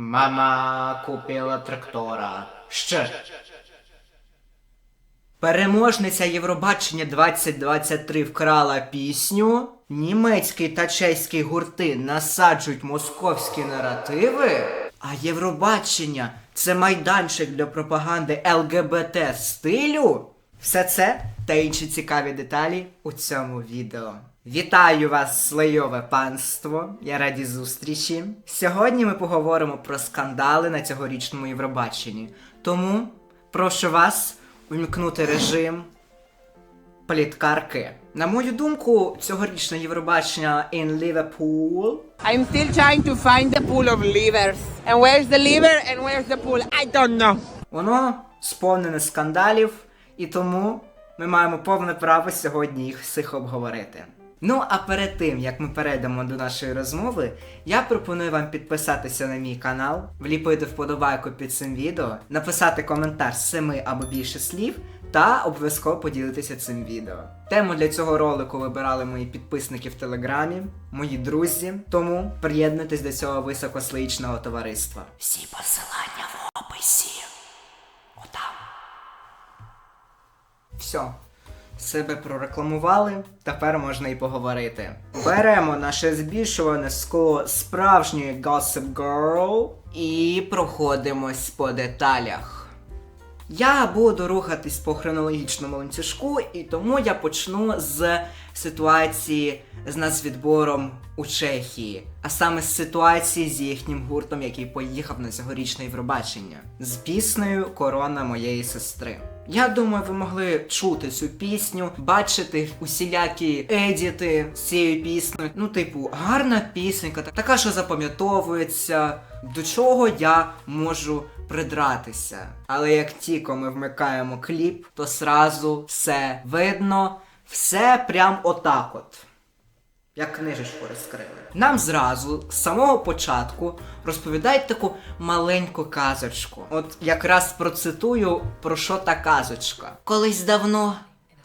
Мама купила трактора. Ще. Переможниця Євробачення 2023 вкрала пісню. Німецький та чеський гурти насаджують московські наративи. А Євробачення це майданчик для пропаганди ЛГБТ стилю. Все це та інші цікаві деталі у цьому відео. Вітаю вас, слейове панство! Я раді зустрічі. Сьогодні ми поговоримо про скандали на цьогорічному Євробаченні. Тому прошу вас увімкнути режим пліткарки. На мою думку, цьогорічне Євробачення in Liverpool I'm still trying to find the pool of livers. And where's the liver and where's the pool? I don't know. Воно сповнене скандалів, і тому ми маємо повне право сьогодні їх всіх обговорити. Ну а перед тим як ми перейдемо до нашої розмови, я пропоную вам підписатися на мій канал, вліпити вподобайку під цим відео, написати коментар з семи або більше слів та обов'язково поділитися цим відео. Тему для цього ролику вибирали мої підписники в телеграмі, мої друзі, тому приєднуйтесь до цього високослоїчного товариства. Всі посилання в описі. Отам. Все. Себе прорекламували, тепер можна і поговорити. Беремо наше збільшуване скло справжньої Gossip Girl і проходимось по деталях. Я буду рухатись по хронологічному ланцюжку, і тому я почну з ситуації з нацвідбором у Чехії, а саме з ситуації з їхнім гуртом, який поїхав на цьогорічне Євробачення, з піснею Корона моєї сестри. Я думаю, ви могли чути цю пісню, бачити усілякі едіти з цією піснею. Ну, типу, гарна пісенька, та- така, що запам'ятовується, до чого я можу придратися. Але як тільки ми вмикаємо кліп, то сразу все видно, все прям отак от. Як книжечку розкрили. Нам зразу з самого початку розповідають таку маленьку казочку. От якраз процитую про що та казочка. Колись давно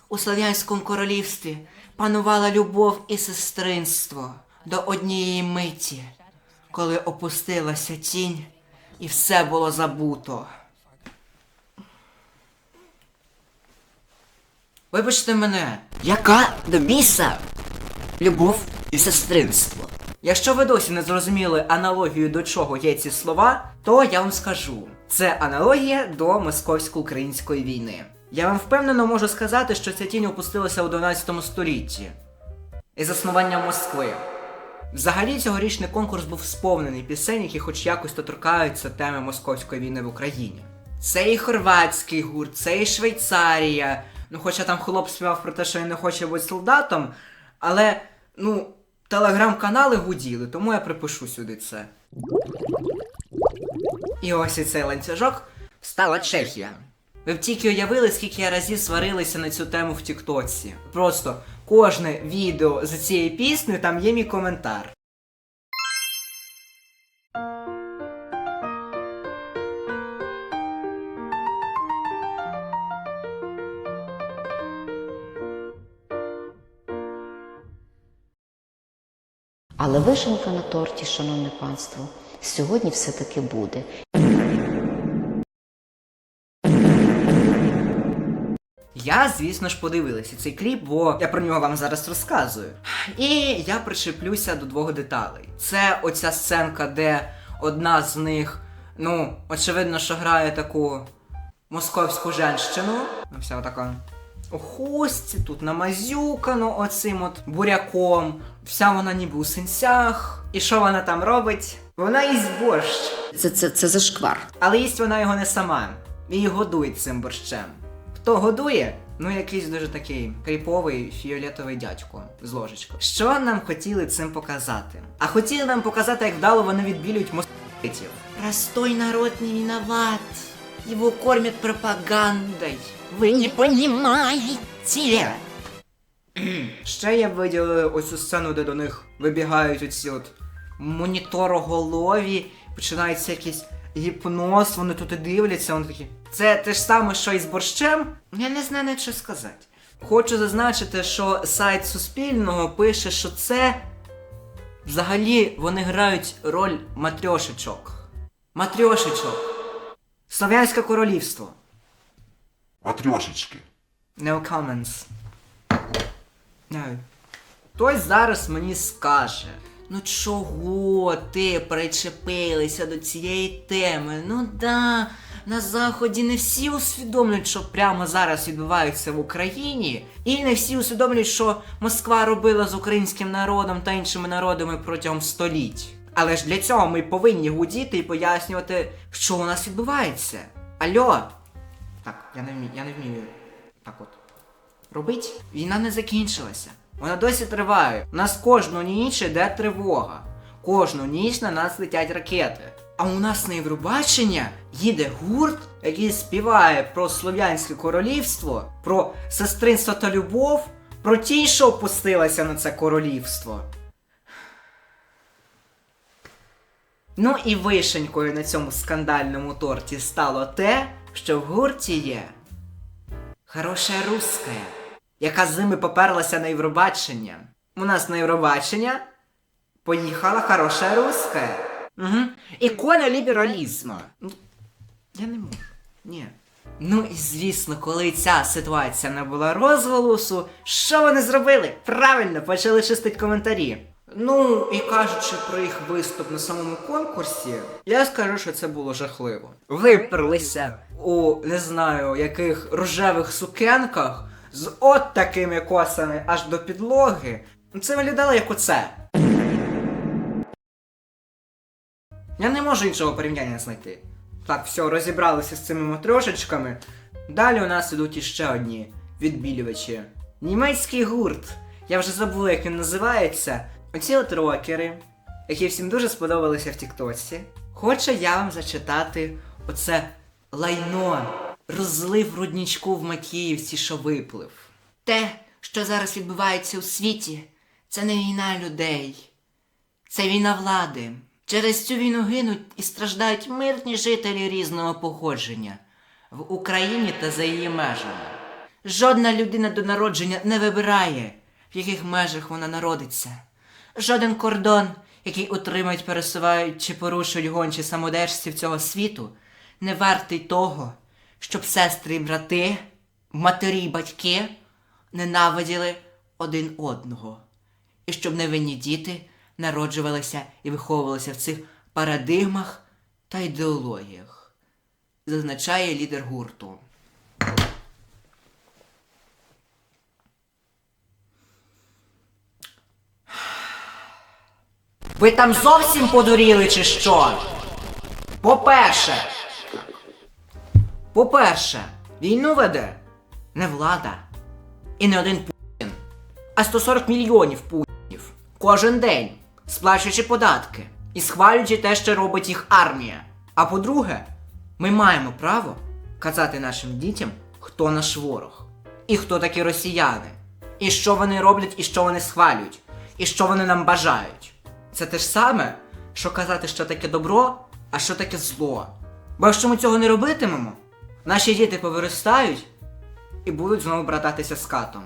у Слов'янському королівстві панувала любов і сестринство до однієї миті, коли опустилася тінь і все було забуто. Вибачте мене, яка до біса любов і сестринство. Якщо ви досі не зрозуміли аналогію до чого є ці слова, то я вам скажу. Це аналогія до московсько-української війни. Я вам впевнено можу сказати, що ця тінь опустилася у 12 столітті із заснування Москви. Взагалі цьогорічний конкурс був сповнений пісень, які хоч якось доторкаються теми московської війни в Україні. Це і хорватський гурт, це і Швейцарія. Ну, хоча там хлоп співав про те, що він не хоче бути солдатом, але, ну, телеграм-канали гуділи, тому я припишу сюди це. І ось і цей ланцюжок стала Чехія. Ви б тільки уявили, скільки я разів сварилися на цю тему в Тіктоці. Просто кожне відео з цією піснею там є мій коментар. Але вишенка на торті, шановне панство, сьогодні все-таки буде. Я, звісно ж, подивилася цей кліп, бо я про нього вам зараз розказую. І я причеплюся до двох деталей. Це оця сценка, де одна з них, ну, очевидно, що грає таку московську женщину. Вся така у хустці, тут намазюкано оцим от буряком. Вся вона ніби у синцях. І що вона там робить? Вона їсть борщ. Це, це, це зашквар. Але їсть вона його не сама. Її годують цим борщем. Хто годує? Ну, якийсь дуже такий кріповий фіолетовий дядько з ложечкою. Що нам хотіли цим показати? А хотіли нам показати, як вдало вони відбілюють москвитів. Простой народ не виноват. Его кормят пропагандой. Ви не понимаете. Ще я виділив оцю сцену, де до них вибігають оці от монітороголові, починається якийсь гіпноз, вони тут і дивляться, вони такі. Це те ж саме, що і з борщем? Я не знаю навіть що сказати. Хочу зазначити, що сайт Суспільного пише, що це взагалі вони грають роль матрьошечок. Матрьошечок. Слов'янське королівство. Матрешечки. No comments. No. Хтось зараз мені скаже. Ну чого ти причепилися до цієї теми? Ну да, на заході не всі усвідомлюють, що прямо зараз відбувається в Україні, і не всі усвідомлюють, що Москва робила з українським народом та іншими народами протягом століть. Але ж для цього ми повинні гудіти і пояснювати, що у нас відбувається. Альо! Так, я не вмію, я не вмію так от. Робить? Війна не закінчилася. Вона досі триває. У нас кожну ніч іде тривога. Кожну ніч на нас летять ракети. А у нас на Євробачення їде гурт, який співає про Слов'янське королівство, про сестринство та любов, про ті, що опустилася на це королівство. Ну і вишенькою на цьому скандальному торті стало те, що в гурті є Хороша руска, яка з ними поперлася на Євробачення. У нас на Євробачення поїхала хороша руска. Угу. Ікона лібералізму. Ну, Я не можу. Ні. Ну і звісно, коли ця ситуація набула розголосу, що вони зробили? Правильно, почали чистити коментарі. Ну, і кажучи про їх виступ на самому конкурсі, я скажу, що це було жахливо. Виперлися у не знаю яких рожевих сукенках з от такими косами аж до підлоги. Це виглядало як оце. Я не можу іншого порівняння знайти. Так, все, розібралися з цими матрошечками. Далі у нас ідуть іще одні відбілювачі. Німецький гурт. Я вже забула, як він називається. Оці от рокери, які всім дуже сподобалися в Тіктоці. Хочу я вам зачитати оце лайно, розлив руднічку в Макіївці, що виплив. Те, що зараз відбувається у світі, це не війна людей. Це війна влади. Через цю війну гинуть і страждають мирні жителі різного походження в Україні та за її межами. Жодна людина до народження не вибирає, в яких межах вона народиться. Жоден кордон, який утримують, пересувають чи порушують гончі самодержців цього світу, не вартий того, щоб сестри і брати, матері й батьки ненавиділи один одного і щоб невинні діти народжувалися і виховувалися в цих парадигмах та ідеологіях, зазначає лідер гурту. Ви там зовсім подуріли чи що? По-перше, по-перше, війну веде не влада і не один Путін, а 140 мільйонів путінів кожен день, сплачуючи податки і схвалюючи те, що робить їх армія. А по-друге, ми маємо право казати нашим дітям, хто наш ворог, і хто такі росіяни, і що вони роблять, і що вони схвалюють, і що вони нам бажають. Це те ж саме, що казати, що таке добро, а що таке зло. Бо якщо ми цього не робитимемо, наші діти повиростають і будуть знову брататися з катом.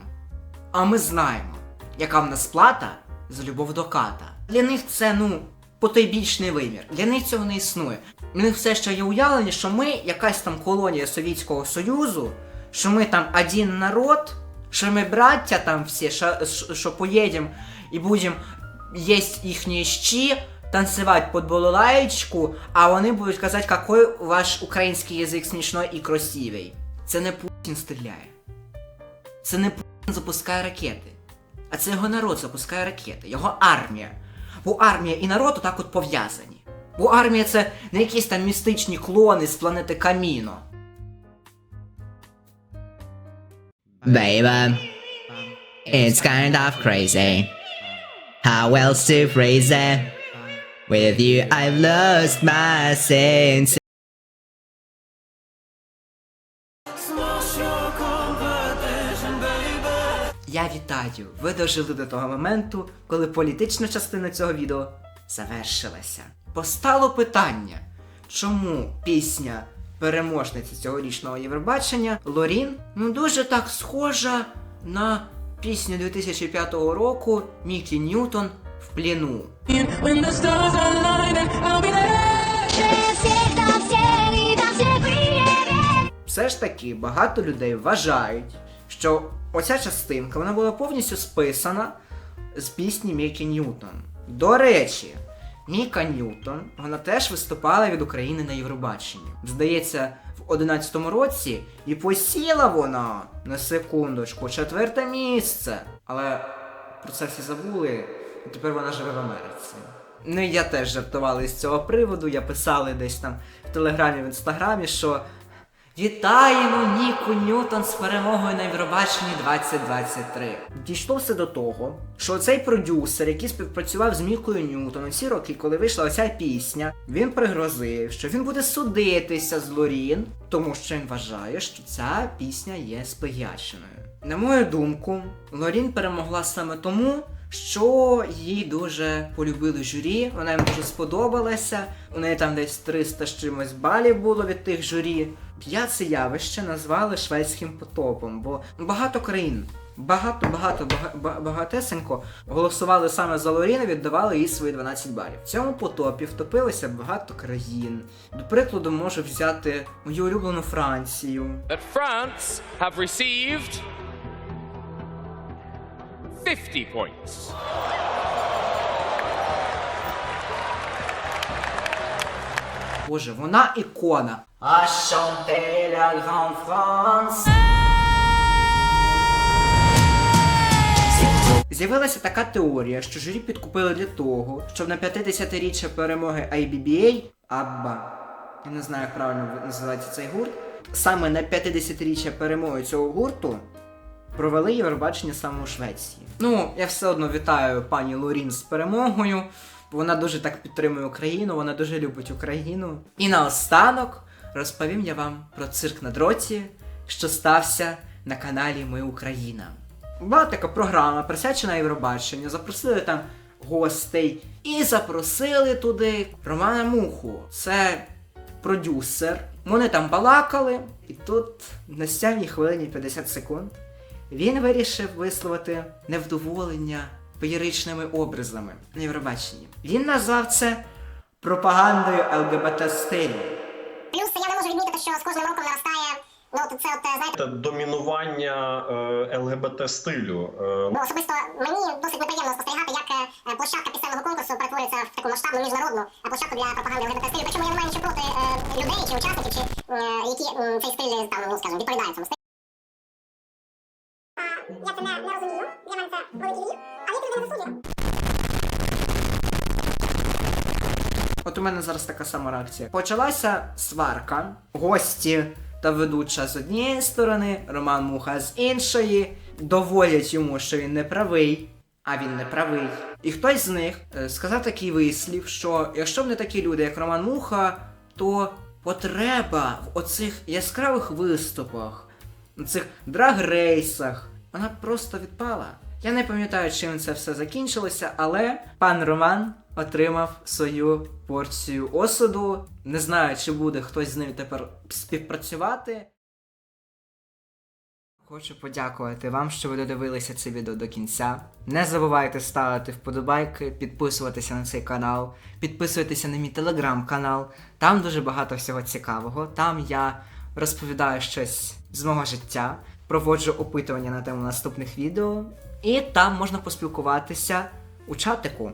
А ми знаємо, яка в нас плата за любов до ката. Для них це, ну, потойбічний вимір. Для них цього не існує. У них все ще є уявлення, що ми якась там колонія Совєтського Союзу, що ми там один народ, що ми браття там всі, що- що поїдемо і будемо їсти їхні щі, танцювати під балалаєчку, а вони будуть казати, який ваш український язик смішний і красивий. Це не Путін стріляє. Це не Путін запускає ракети. А це його народ запускає ракети, його армія. Бо армія і народ отак от пов'язані. Бо армія це не якісь там містичні клони з планети Каміно. Baby, it's kind of crazy. How else to phrase it? With you, I've lost my sense. Я вітаю! Ви дожили до того моменту, коли політична частина цього відео завершилася. Постало питання, чому пісня переможниці цьогорічного Євробачення Лорін ну дуже так схожа на пісню 2005 року Мікі Ньютон в пліну. Все ж таки багато людей вважають, що оця частинка вона була повністю списана з пісні Мікі Ньютон. До речі, Міка Ньютон вона теж виступала від України на Євробаченні. Здається в 11-му році і посіла вона на секундочку четверте місце. Але про це всі забули, і тепер вона живе в Америці. Ну і я теж жартувала з цього приводу. Я писали десь там в телеграмі, в інстаграмі, що Вітаємо Ніку Ньютон з перемогою на Євробаченні 2023. Дійшло все до того, що цей продюсер, який співпрацював з Мікою Ньютон у ці роки, коли вийшла оця пісня, він пригрозив, що він буде судитися з Лорін, тому що він вважає, що ця пісня є сплагіаченою. На мою думку, Лорін перемогла саме тому, що їй дуже полюбили журі, вона їм дуже сподобалася. У неї там десь 300 з чимось балів було від тих журі. Я це явище назвали шведським потопом, бо багато країн, багато, багато, бага- багатесенько голосували саме за Лорін і віддавали їй свої 12 балів. В цьому потопі втопилося багато країн. До прикладу, можу взяти мою улюблену Францію. that France have received 50 points. Боже, вона ікона. А chante la grande France. З'явилася така теорія, що журі підкупили для того, щоб на 50-річчя перемоги IBBA, Абба, я не знаю, як правильно називається цей гурт, саме на 50-річчя перемоги цього гурту провели Євробачення саме у Швеції. Ну, я все одно вітаю пані Лорін з перемогою. Вона дуже так підтримує Україну, вона дуже любить Україну. І наостанок розповім я вам про цирк на дроті, що стався на каналі Ми Україна. Була така програма, присвячена Євробаченню, запросили там гостей і запросили туди Романа Муху. Це продюсер. Вони там балакали, і тут на сьомій хвилині 50 секунд він вирішив висловити невдоволення феєричними образами на Євробаченні. Він назвав це пропагандою ЛГБТ стилю. Плюс я не можу відмітити, що з кожним роком наростає. Ну, от це от е, знаєте, Це домінування е, ЛГБТ стилю. Е, бо особисто мені досить неприємно спостерігати, як е, площадка пісенного конкурсу перетворюється в таку масштабну міжнародну е, площадку для пропаганди ЛГБТ стилю. Причому я не маю нічого проти е, людей чи учасників, чи е, які м, цей стиль там, ну скажімо, відповідає цьому стилю. Я це не, не розумію. У мене зараз така сама реакція. Почалася сварка, гості та ведуча з однієї сторони, Роман Муха з іншої, доводять йому, що він не правий, а він не правий. І хтось з них е, сказав такий вислів, що якщо б не такі люди, як Роман Муха, то потреба в оцих яскравих виступах, на цих драгрейсах, вона просто відпала. Я не пам'ятаю, чим це все закінчилося, але пан Роман отримав свою порцію осуду. Не знаю, чи буде хтось з ним тепер співпрацювати. Хочу подякувати вам, що ви додивилися це відео до кінця. Не забувайте ставити вподобайки, підписуватися на цей канал, підписуйтеся на мій телеграм-канал. Там дуже багато всього цікавого. Там я розповідаю щось з мого життя, проводжу опитування на тему наступних відео. І там можна поспілкуватися у чатику.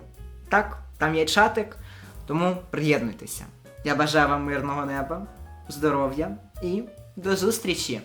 Так, там є чатик, тому приєднуйтеся. Я бажаю вам мирного неба, здоров'я і до зустрічі!